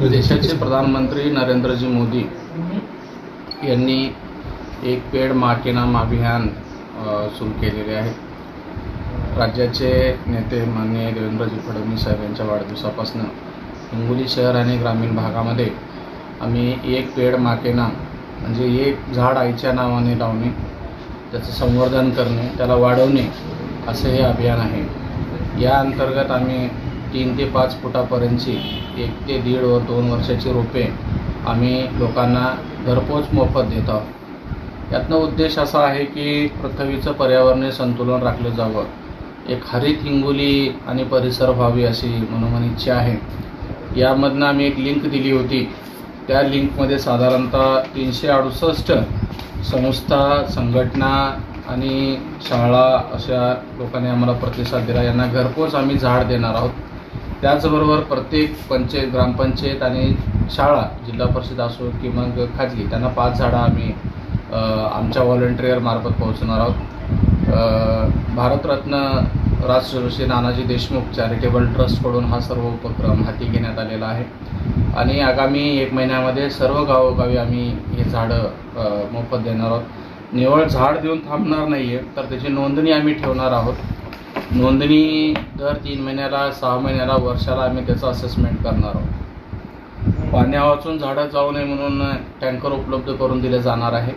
देशाचे प्रधानमंत्री नरेंद्रजी मोदी यांनी एक पेड मा नाम अभियान सुरू केलेले आहे. राज्याचे नेते माननीय देवेंद्रजी फडणवीस साहेब यांच्या वाढदिवसापासून हिंगोली शहर आणि ग्रामीण भागामध्ये आम्ही एक पेड मा नाम म्हणजे एक झाड आईच्या नावाने लावणे त्याचं संवर्धन करणे त्याला वाढवणे असं हे अभियान आहे. या अंतर्गत आम्ही तीन ते पाच फुटापर्यंतची एक ते दीड व दोन वर्षाची रोपे आम्ही लोकांना घरपोच मोफत देत आहोत. यातनं उद्देश असा आहे की पृथ्वीचं पर्यावरणीय संतुलन राखलं जावं. एक हरित हिंगोली आणि परिसर व्हावी अशी मनोमन इच्छा आहे. यामधनं आम्ही एक लिंक दिली होती. त्या लिंकमध्ये साधारणतः तीनशे अडुसष्ट संस्था संघटना आणि शाळा अशा लोकांनी आम्हाला प्रतिसाद दिला. यांना घरपोच आम्ही झाड देणार आहोत. त्याचबरोबर प्रत्येक पंचायत ग्रामपंचायत आणि शाळा जिल्हा परिषद असो किंवा मग खाजगी त्यांना पाच झाडं आम्ही आमच्या व्हॉलंटिअरमार्फत पोहोचणार आहोत. भारतरत्न राष्ट्रऋषी नानाजी देशमुख चॅरिटेबल ट्रस्टकडून हा सर्व उपक्रम हाती घेण्यात आलेला आहे. आणि आगामी एक महिन्यामध्ये सर्व गावोगावी आम्ही हे झाडं मोफत देणार आहोत. निवळ झाड देऊन थांबणार नाही आहे तर त्याची नोंदणी आम्ही ठेवणार आहोत. नोंदणी दर तीन महिन्याला सहा महिन्याला वर्षाला आम्ही त्याचं असेसमेंट करणार आहोत. पाण्या वाचून झाडं जाऊ नये म्हणून टँकर उपलब्ध करून दिले जाणार आहे.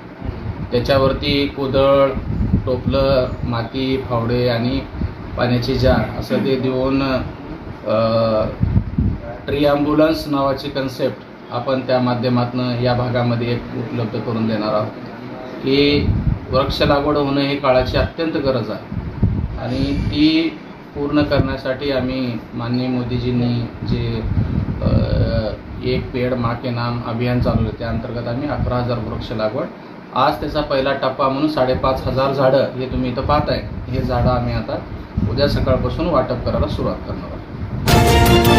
त्याच्यावरती कुदळ टोपलं माती फावडे आणि पाण्याची जार असं ते देऊन ट्री ॲम्ब्युलन्स नावाची कन्सेप्ट आपण त्या माध्यमातून या भागामध्ये एक उपलब्ध करून देणार आहोत. की वृक्ष लागवड होणं ही काळाची अत्यंत गरज आहे. आणि ती पूर्ण करण्यासाठी आम्ही माननीय मोदीजींनी जे एक पेड मा के नाम अभियान चालवलं त्या अंतर्गत आम्ही अकरा हजार वृक्ष लागवड. आज त्याचा पहिला टप्पा म्हणून साडेपाच हजार झाडं हे तुम्ही इथं पाहताय. हे झाडं आम्ही आता उद्या सकाळपासून वाटप करायला सुरुवात करणार आहोत.